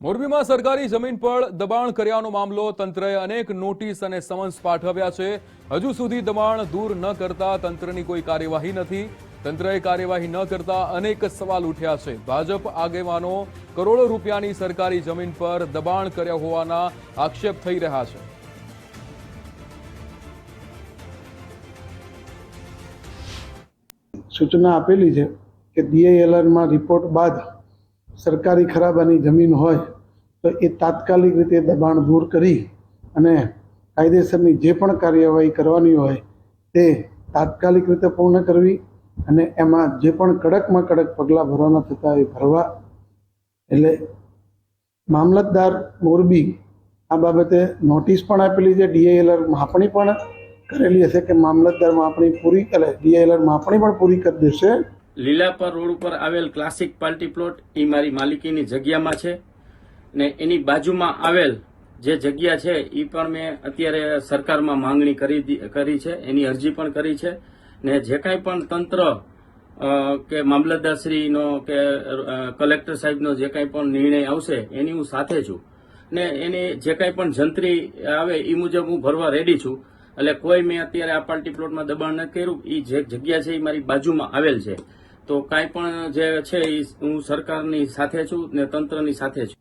મોરબીમાં સરકારી જમીન પર દબાણ કર્યાનો મામલો તંત્રએ અનેક નોટિસ અને સમન્સ પાઠવ્યા છે. હજુ સુધી દબાણ દૂર ન કરતા તંત્રની કોઈ કાર્યવાહી નથી. તંત્રએ કાર્યવાહી ન કરતા અનેક સવાલ ઉઠ્યા છે. ભાજપ આગેવાનો કરોડો રૂપિયાની સરકારી જમીન પર દબાણ કર્યા હોવાના આક્ષેપ થઈ રહ્યા છે. સૂચના આપેલી છે કે ડીએએલઆરમાં રિપોર્ટ બાદ સરકારી ખરાબાની જમીન હોય તો એ તાત્કાલિક રીતે દબાણ દૂર કરી અને કાયદેસરની જે પણ કાર્યવાહી કરવાની હોય તે તાત્કાલિક રીતે પૂર્ણ કરવી અને એમાં જે પણ કડકમાં કડક પગલાં ભરવાના થતા એ ભરવા. એટલે મામલતદાર મોરબી આ બાબતે નોટિસ પણ આપેલી છે ડીએએલઆર માપણી પણ કરેલી હશે કે મામલતદાર માપણી પૂરી એટલે ડીએલઆર માપણી પણ પૂરી કરી દેશે. લીલાપર રોડ ઉપર આવેલ ક્લાસિક પાર્ટી પ્લોટ એ મારી માલિકીની જગ્યામાં છે. ને એની બાજુમાં આવેલ જે જગ્યા છે એ પણ મેં અત્યારે સરકારમાં માંગણી કરી કરી છે, એની અરજી પણ કરી છે. ને જે કાંઈ પણ તંત્ર કે મામલતદારશ્રીનો કે કલેક્ટર સાહેબનો જે કાંઈ પણ નિર્ણય આવશે, એની હું સાથે છું. ને એની જે કાંઈ પણ જંત્રી આવે એ મુજબ હું ભરવા રેડી છું. એટલે કોઈ મેં અત્યારે આ પાર્ટી પ્લોટમાં દબાણ ન કર્યું. એ જે જગ્યા છે એ મારી બાજુમાં આવેલ છે. તો કાંઈ પણ જે છે એ હું સરકારની સાથે છું ને તંત્રની સાથે છું.